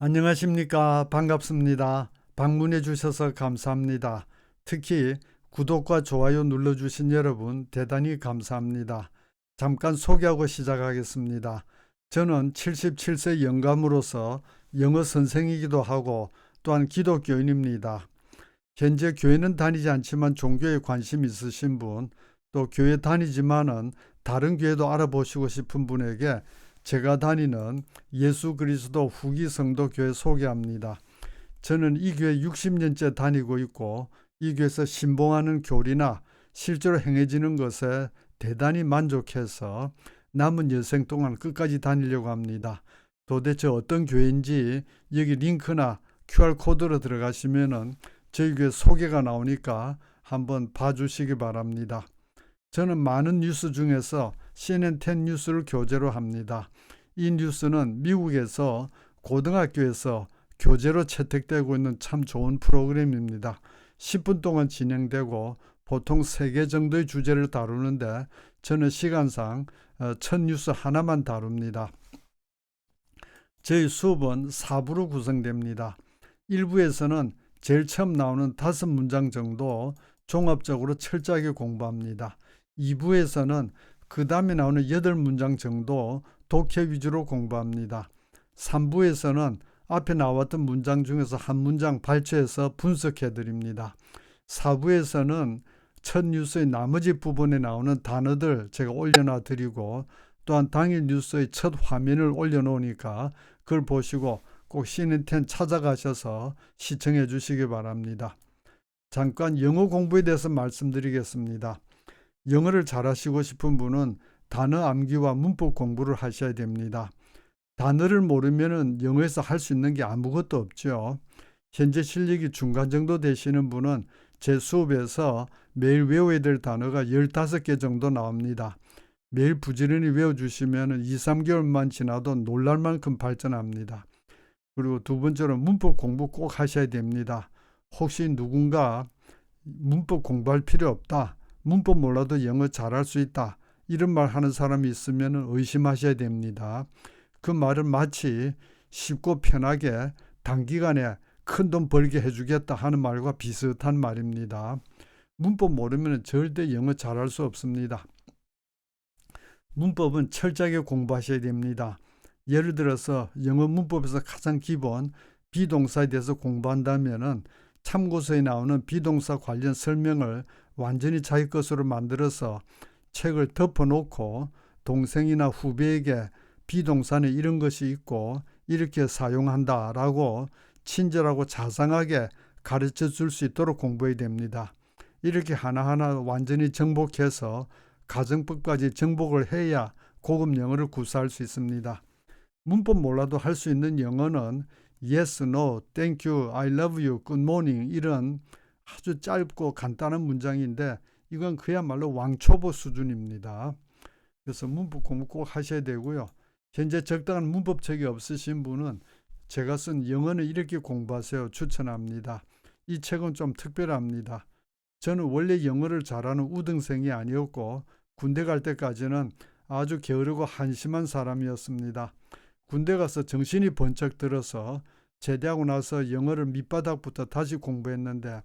안녕하십니까. 반갑습니다. 방문해 주셔서 감사합니다. 특히 구독과 좋아요 눌러주신 여러분 대단히 감사합니다. 잠깐 소개하고 시작하겠습니다. 저는 77세 영감으로서 영어 선생이기도 하고 또한 기독교인입니다. 현재 교회는 다니지 않지만 종교에 관심 있으신 분, 또 교회 다니지만은 다른 교회도 알아보시고 싶은 분에게 제가 다니는 예수 그리스도 후기 성도 교회 소개합니다. 저는 이 교회 60년째 다니고 있고 이 교회에서 신봉하는 교리나 실제로 행해지는 것에 대단히 만족해서 남은 여생 동안 끝까지 다니려고 합니다. 도대체 어떤 교회인지 여기 링크나 QR코드로 들어가시면은 저희 교회 소개가 나오니까 한번 봐주시기 바랍니다. 저는 많은 뉴스 중에서 CNN 10 뉴스를 교재로 합니다. 이 뉴스는 미국에서 고등학교에서 교재로 채택되고 있는 참 좋은 프로그램입니다. 10분 동안 진행되고 보통 3개 정도의 주제를 다루는데 저는 시간상 어, 첫 뉴스 하나만 다룹니다. 저희 수업은 4부로 구성됩니다. 1부에서는 제일 처음 나오는 다섯 문장 정도 종합적으로 철저하게 공부합니다. 2부에서는 그 다음에 나오는 8문장 정도 독해 위주로 공부합니다. 3부에서는 앞에 나왔던 문장 중에서 한 문장 발췌해서 분석해 드립니다. 4부에서는 첫 뉴스의 나머지 부분에 나오는 단어들 제가 올려놔 드리고 또한 당일 뉴스의 첫 화면을 올려놓으니까 그걸 보시고 꼭 CNN10 찾아가셔서 시청해 주시기 바랍니다. 잠깐 영어 공부에 대해서 말씀드리겠습니다. 영어를 잘하시고 싶은 분은 단어 암기와 문법 공부를 하셔야 됩니다. 단어를 모르면 영어에서 할 수 있는 게 아무것도 없죠. 현재 실력이 중간 정도 되시는 분은 제 수업에서 매일 외워야 될 단어가 15개 정도 나옵니다. 매일 부지런히 외워주시면 2, 3개월만 지나도 놀랄 만큼 발전합니다. 그리고 두 번째로 문법 공부 꼭 하셔야 됩니다. 혹시 누군가 문법 공부할 필요 없다. 문법 몰라도 영어 잘할 수 있다. 이런 말 하는 사람이 있으면 의심하셔야 됩니다. 그 말은 마치 쉽고 편하게 단기간에 큰 돈 벌게 해주겠다 하는 말과 비슷한 말입니다. 문법 모르면 절대 영어 잘할 수 없습니다. 문법은 철저하게 공부하셔야 됩니다. 예를 들어서 영어 문법에서 가장 기본 비동사에 대해서 공부한다면 참고서에 나오는 비동사 관련 설명을 완전히 자기 것으로 만들어서 책을 덮어놓고 동생이나 후배에게 비동사는 이런 것이 있고 이렇게 사용한다 라고 친절하고 자상하게 가르쳐 줄 수 있도록 공부해야 됩니다. 이렇게 하나하나 완전히 정복해서 가정법까지 정복을 해야 고급 영어를 구사할 수 있습니다. 문법 몰라도 할 수 있는 영어는 yes, no, thank you, I love you, good morning 이런 아주 짧고 간단한 문장인데 이건 그야말로 왕초보 수준입니다. 그래서 문법 공부 꼭 하셔야 되고요. 현재 적당한 문법책이 없으신 분은 제가 쓴 영어는 이렇게 공부하세요 추천합니다. 이 책은 좀 특별합니다. 저는 원래 영어를 잘하는 우등생이 아니었고 군대 갈 때까지는 아주 게으르고 한심한 사람이었습니다. 군대 가서 정신이 번쩍 들어서 제대하고 나서 영어를 밑바닥부터 다시 공부했는데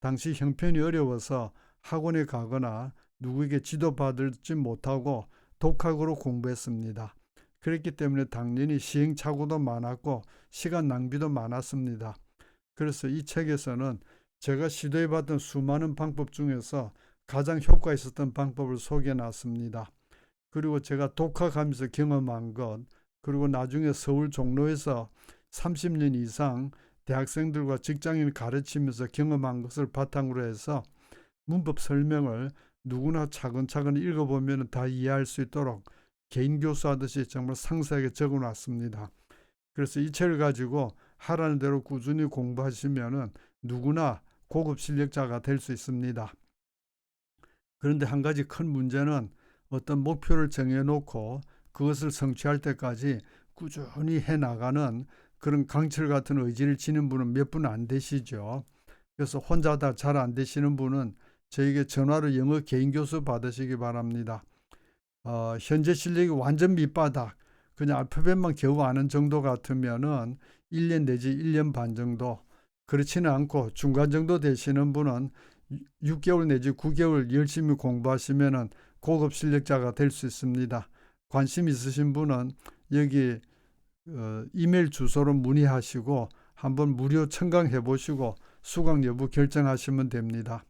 당시 형편이 어려워서 학원에 가거나 누구에게 지도받지 못하고 독학으로 공부했습니다. 그렇기 때문에 당연히 시행착오도 많았고 시간 낭비도 많았습니다. 그래서 이 책에서는 제가 시도해봤던 수많은 방법 중에서 가장 효과 있었던 방법을 소개해 놨습니다. 그리고 제가 독학하면서 경험한 것, 그리고 나중에 서울 종로에서 30년 이상 대학생들과 직장인 가르치면서 경험한 것을 바탕으로 해서 문법 설명을 누구나 차근차근 읽어보면 다 이해할 수 있도록 개인 교수하듯이 정말 상세하게 적어 놨습니다. 그래서 이 책을 가지고 하라는 대로 꾸준히 공부하시면 누구나 고급 실력자가 될 수 있습니다. 그런데 한 가지 큰 문제는 어떤 목표를 정해놓고 그것을 성취할 때까지 꾸준히 해 나가는 그런 강철 같은 의지를 지닌 분은 몇 분 안 되시죠. 그래서 혼자 다 잘 안 되시는 분은 저에게 전화로 영어 개인 교수 받으시기 바랍니다. 어, 현재 실력이 완전 밑바닥, 그냥 알파벳만 겨우 아는 정도 같으면은 1년 내지 1년 반 정도 그렇지는 않고 중간 정도 되시는 분은 6개월 내지 9개월 열심히 공부하시면은 고급 실력자가 될 수 있습니다. 관심 있으신 분은 여기 어, 이메일 주소로 문의하시고 한번 무료 청강해 보시고 수강 여부 결정하시면 됩니다.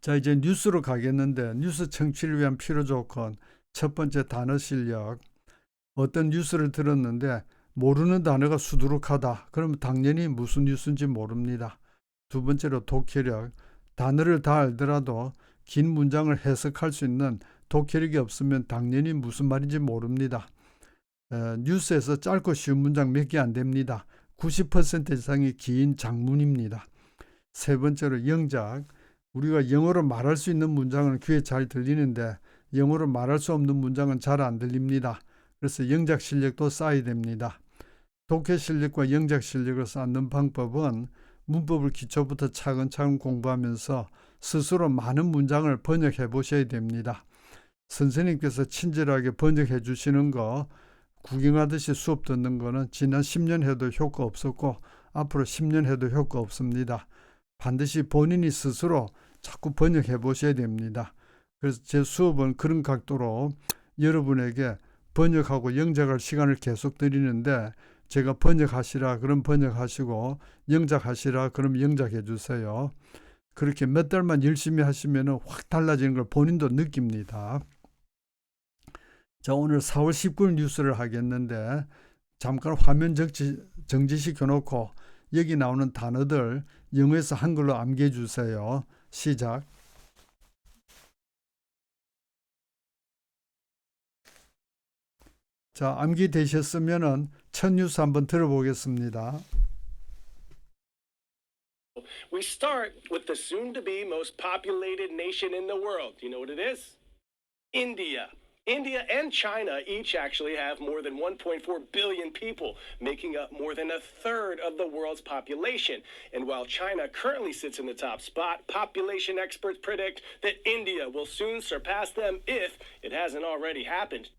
자, 이제 뉴스로 가겠는데 뉴스 청취를 위한 필요 조건 첫 번째 단어 실력. 어떤 뉴스를 들었는데 모르는 단어가 수두룩하다. 그러면 당연히 무슨 뉴스인지 모릅니다. 두 번째로 독해력. 단어를 다 알더라도 긴 문장을 해석할 수 있는 독해력이 없으면 당연히 무슨 말인지 모릅니다. 에, 뉴스에서 짧고 쉬운 문장 몇 개 안 됩니다. 90% 이상이 긴 장문입니다. 세 번째로 영작. 우리가 영어로 말할 수 있는 문장은 귀에 잘 들리는데 영어로 말할 수 없는 문장은 잘 안 들립니다. 그래서 영작 실력도 쌓아야 됩니다. 독해 실력과 영작 실력을 쌓는 방법은 문법을 기초부터 차근차근 공부하면서 스스로 많은 문장을 번역해 보셔야 됩니다. 선생님께서 친절하게 번역해 주시는 거 구경하듯이 수업 듣는 거는 지난 10년 해도 효과 없었고 앞으로 10년 해도 효과 없습니다. 반드시 본인이 스스로 자꾸 번역해 보셔야 됩니다. 그래서 제 수업은 그런 각도로 여러분에게 번역하고 영작할 시간을 계속 드리는데 제가 번역하시라 그럼 번역하시고 영작하시라 그럼 영작해 주세요. 그렇게 몇 달만 열심히 하시면 확 달라지는 걸 본인도 느낍니다. 자, 오늘 4월 19일 뉴스를 하겠는데 잠깐 화면 정지, 정지 시켜 놓고 여기 나오는 단어들 영어에서 한글로 암기해 주세요. 시작. 자, 암기 되셨으면은 첫 뉴스 한번 들어보겠습니다. We start with the soon to be most populated nation in the world. You know what it is? India. India and China each actually have more than 1.4 billion people, making up more than a third of the world's population. And while China currently sits in the top spot, population experts predict that India will soon surpass them if it hasn't already happened.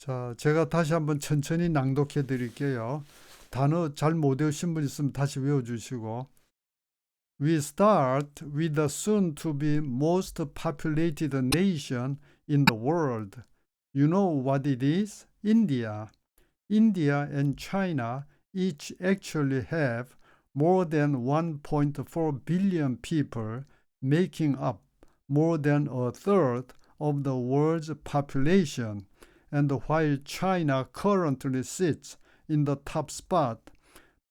자, 제가 다시 한번 천천히 낭독해 드릴게요. 단어 잘 못 외우신 분 있으면 다시 외워 주시고 We start with the soon to be most populated nation in the world. You know what it is? India. India and China each actually have more than 1.4 billion people, making up more than a third of the world's population. And while China currently sits in the top spot,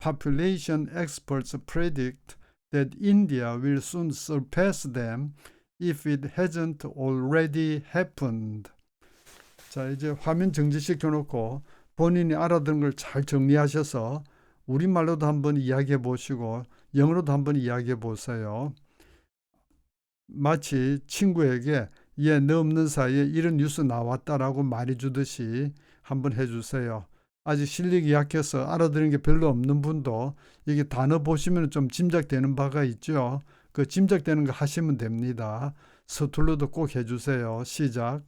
population experts predict that India will soon surpass them if it hasn't already happened. 자, 이제 화면 정지시켜 놓고 본인이 알아듣는 걸 잘 정리하셔서 우리말로도 한번 이야기해 보시고 영어로도 한번 이야기해 보세요. 마치 친구에게 얘너 없는 사이에 이런 뉴스 나왔다라고 말해주듯이 한번 해주세요. 아직 실력이 약해서 알아듣는 게 별로 없는 분도 이게 단어 보시면 좀 짐작되는 바가 있죠. 그 짐작되는 거 하시면 됩니다. 서툴러도 꼭 해주세요. 시작.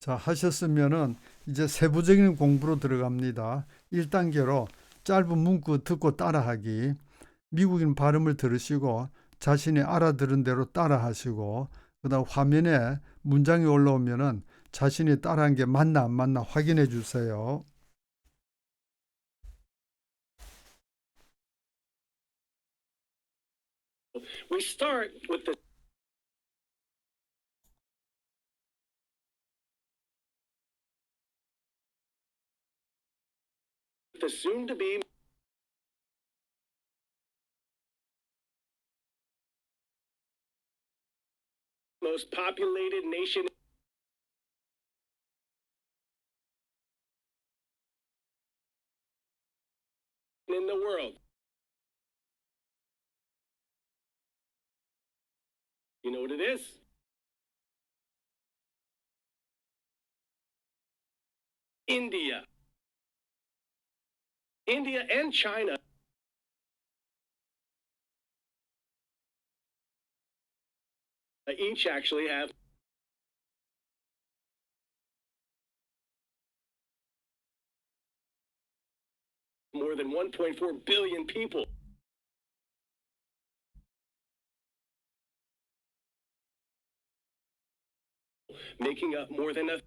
자, 하셨으면은 이제 세부적인 공부로 들어갑니다. 1단계로 짧은 문구 듣고 따라하기. 미국인 발음을 들으시고 자신이 알아들은 대로 따라하시고 그다음 화면에 문장이 올라오면은 자신이 따라한 게 맞나 안 맞나 확인해 주세요. We start with the the soon to be most populated nation in the world. You know what it is? India. India and China. Each actually have more than 1.4 billion people. Making up more than a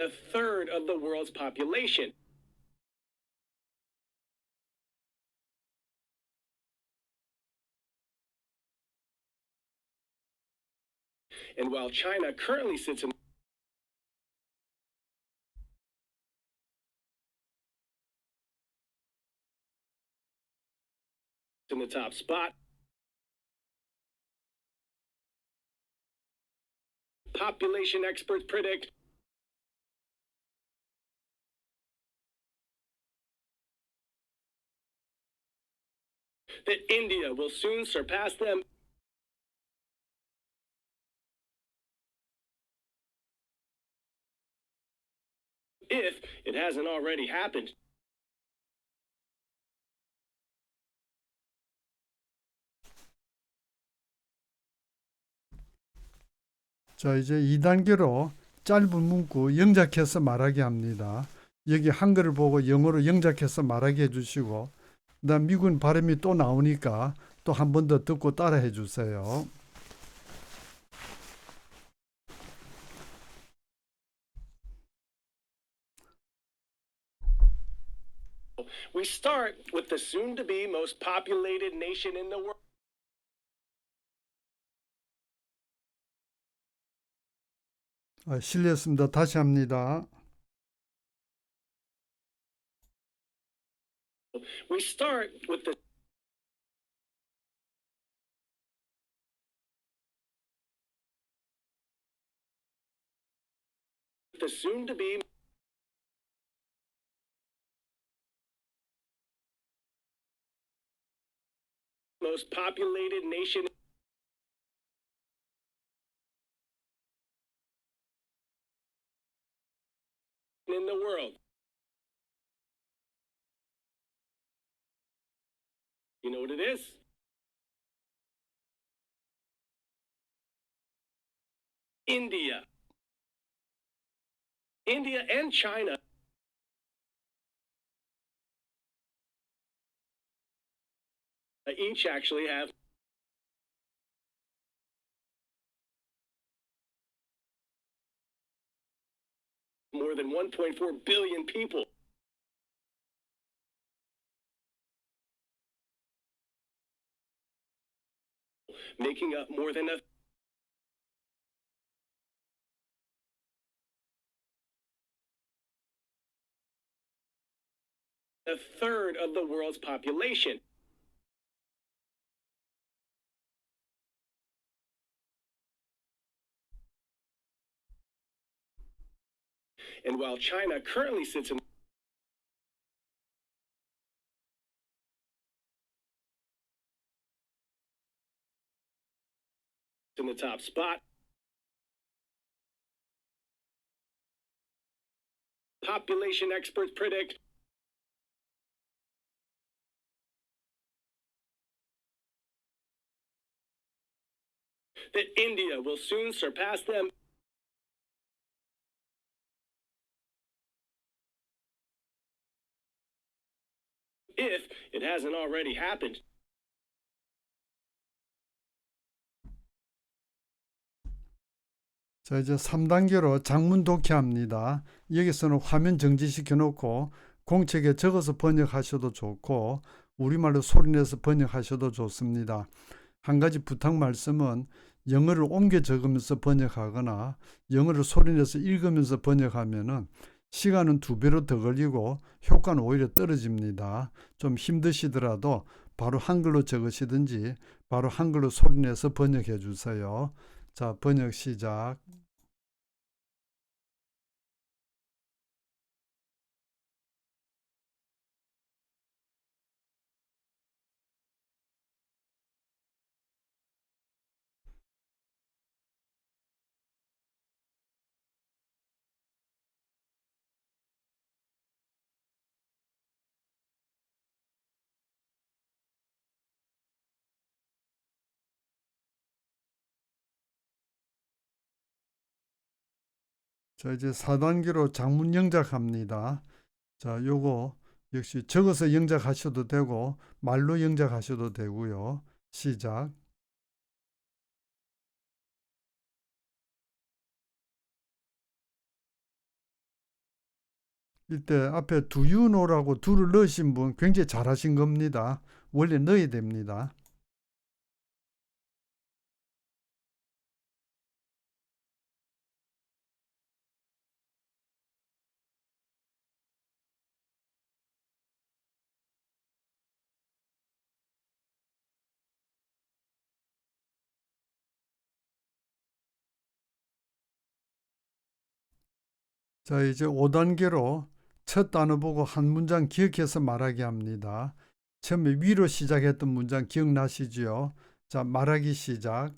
a third of the world's population. And while China currently sits in in the top spot, population experts predict that India will soon surpass them if it hasn't already happened. 자, 이제 2단계로 짧은 문구 영작해서 말하게 합니다. 여기 한글을 보고 영어로 영작해서 말하게 해주시고, 그다음 미군 발음이 또 나오니까 또 한 번 더 듣고 따라해 주세요. 아, 실례했습니다. 다시 합니다. We start with the the soon to be most populated nation in the world. You know what it is? India. India and China each actually have more than 1.4 billion people. Making up more than a a third of the world's population. And while China currently sits in in the top spot, population experts predict that India will soon surpass them if it hasn't already happened. 자, 이제 3단계로 장문 독해합니다. 여기서는 화면 정지시켜 놓고 공책에 적어서 번역하셔도 좋고 우리말로 소리내서 번역하셔도 좋습니다. 한 가지 부탁 말씀은 영어를 옮겨 적으면서 번역하거나 영어를 소리내서 읽으면서 번역하면은 시간은 두 배로 더 걸리고 효과는 오히려 떨어집니다. 좀 힘드시더라도 바로 한글로 적으시든지 바로 한글로 소리내서 번역해 주세요. 자, 번역 시작. 자, 이제 4단계로 장문 영작합니다. 자, 요거 역시 적어서 영작하셔도 되고 말로 영작하셔도 되고요. 시작. 이때 앞에 know라고 do를 넣으신 분 굉장히 잘하신 겁니다. 원래 넣어야 됩니다. 자, 이제 5단계로 첫 단어 보고 한 문장 기억해서 말하게 합니다. 처음에 위로 시작했던 문장 기억나시지요? 자, 말하기 시작.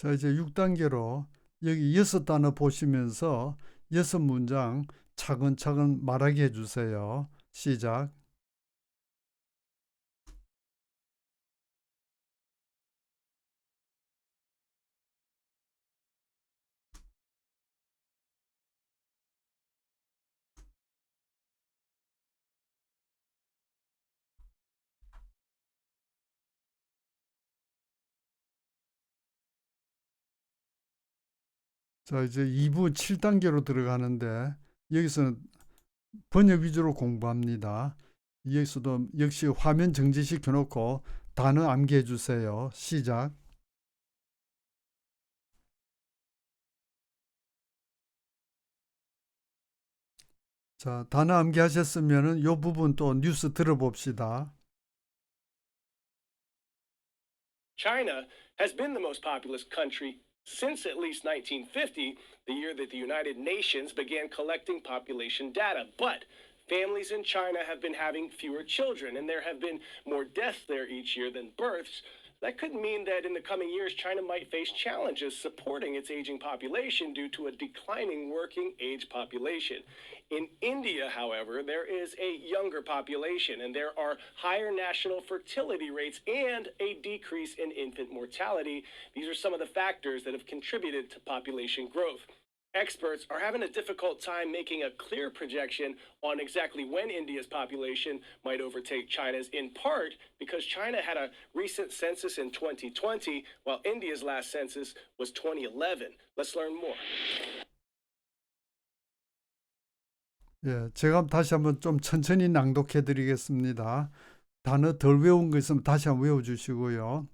자, 이제 6단계로 여기 여섯 단어 보시면서 여섯 문장 차근차근 말하게 해주세요. 시작. 자, 이제 2부 7단계로 들어가는데 여기서는 번역 위주로 공부합니다. 여기서도 역시 화면 정지시켜 놓고 단어 암기해 주세요. 시작. 자, 단어 암기하셨으면은 이 부분 또 뉴스 들어봅시다. China has been the most populous country since at least 1950, the year that the United Nations began collecting population data. But families in China have been having fewer children, and there have been more deaths there each year than births. That could mean that in the coming years, China might face challenges supporting its aging population due to a declining working age population. In India, however, there is a younger population and there are higher national fertility rates and a decrease in infant mortality. These are some of the factors that have contributed to population growth Experts are having a difficult time making a clear projection on exactly when India's population might overtake China's, in part because China had a recent census in 2020, while India's last census was 2011. Let's learn more. 예, 제가 다시 한번 좀 천천히 낭독해 드리겠습니다. 단어 덜 외운 거 있으면 다시 한번 외워 주시고요.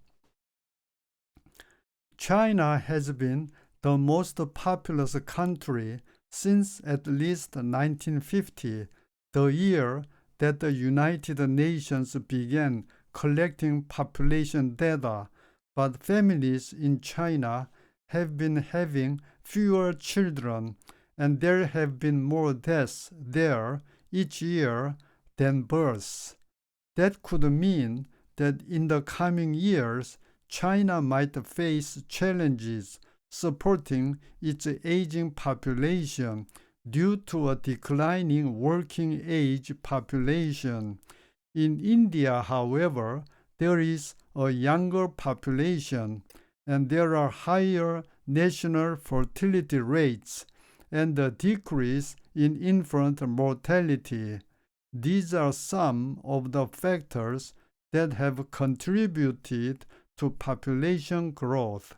China has been the most populous country since at least 1950, the year that the United Nations began collecting population data, but families in China have been having fewer children and there have been more deaths there each year than births. That could mean that in the coming years, China might face challenges supporting its aging population due to a declining working age population. In India, however, there is a younger population and there are higher national fertility rates and a decrease in infant mortality. These are some of the factors that have contributed to population growth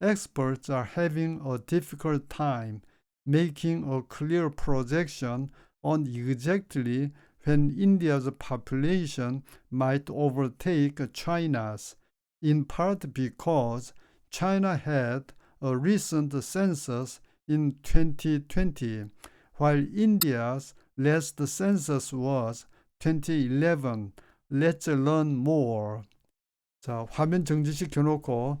Experts are having a difficult time making a clear projection on exactly when India's population might overtake China's, in part because China had a recent census in 2020, while India's last census was 2011. Let's learn more. 자, 화면 정지시켜 놓고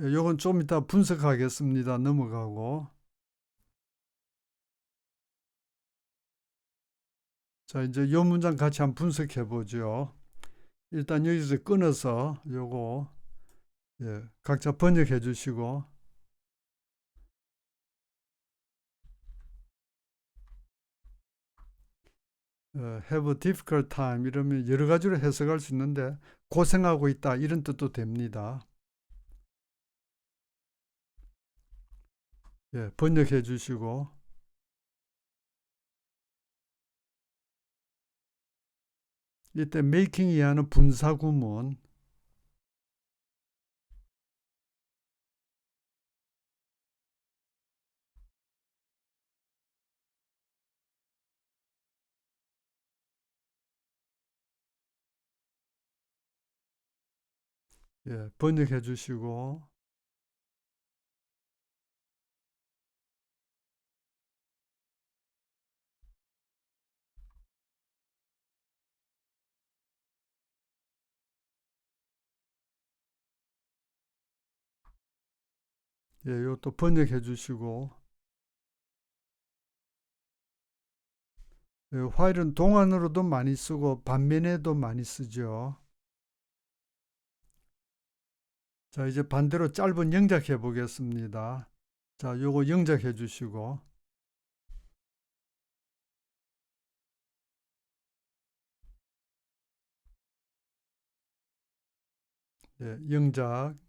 예, 요건 좀 이따 분석하겠습니다. 넘어가고. 자, 이제 요 문장 같이 한번 분석해 보죠. 일단 여기서 끊어서 요거 예, 각자 번역해 주시고 어, have a difficult time 이러면 여러 가지로 해석할 수 있는데 고생하고 있다 이런 뜻도 됩니다. 예, 번역해 주시고. 이때 making이 하는 분사 구문. 예, 번역해 주시고 예, 요또 번역해 주시고 예, 화일은 동안으로도 많이 쓰고 반면에도 많이 쓰죠. 자, 이제 반대로 짧은 영작해 보겠습니다. 자, 요거 영작해 주시고 예, 영작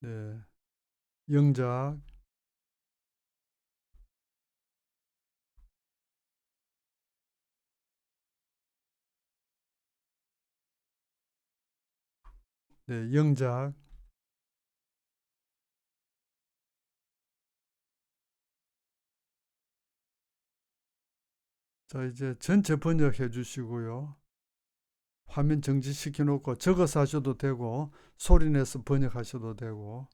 네, 영작. 네, 영작. 자, 이제 전체 번역해 주시고요. 화면 정지시켜 놓고 적어서 하셔도 되고 소리 내서 번역하셔도 되고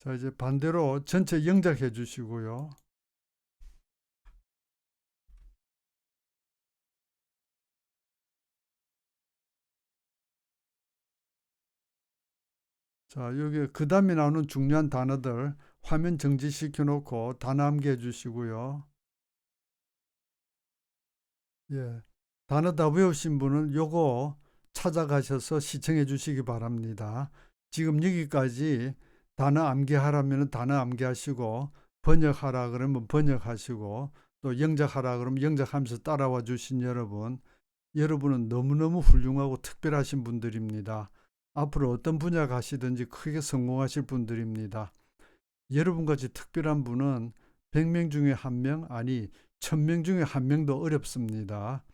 자, 이제 반대로 전체 영작해 주시고요. 자, 여기 그 다음에 나오는 중요한 단어들 화면 정지시켜 놓고 단어 암기해 주시고요. 예. 단어 다 외우신 분은 요거 찾아가셔서 시청해 주시기 바랍니다. 지금 여기까지 단어 암기하라면 단어 암기하시고 번역하라 그러면 번역하시고 또 영작하라 그러면 영작하면서 따라와 주신 여러분 여러분은 너무너무 훌륭하고 특별하신 분들입니다. 앞으로 어떤 분야 가시든지 크게 성공하실 분들입니다. 여러분같이 특별한 분은 100명 중에 한 명, 아니 1000명 중에 한 명도 어렵습니다.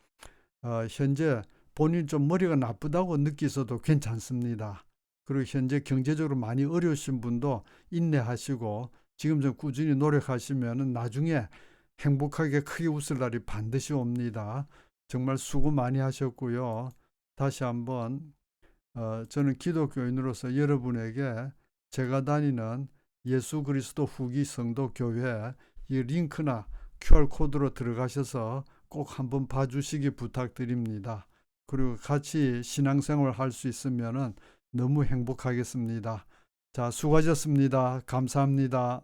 어, 현재 본인 좀 머리가 나쁘다고 느끼셔도 괜찮습니다. 그리고 현재 경제적으로 많이 어려우신 분도 인내하시고 지금 좀 꾸준히 노력하시면 나중에 행복하게 크게 웃을 날이 반드시 옵니다. 정말 수고 많이 하셨고요. 다시 한번 어, 저는 기독교인으로서 여러분에게 제가 다니는 예수 그리스도 후기 성도 교회 이 링크나 QR 코드로 들어가셔서 꼭 한번 봐주시기 부탁드립니다. 그리고 같이 신앙생활 할 수 있으면은 너무 행복하겠습니다. 자, 수고하셨습니다. 감사합니다.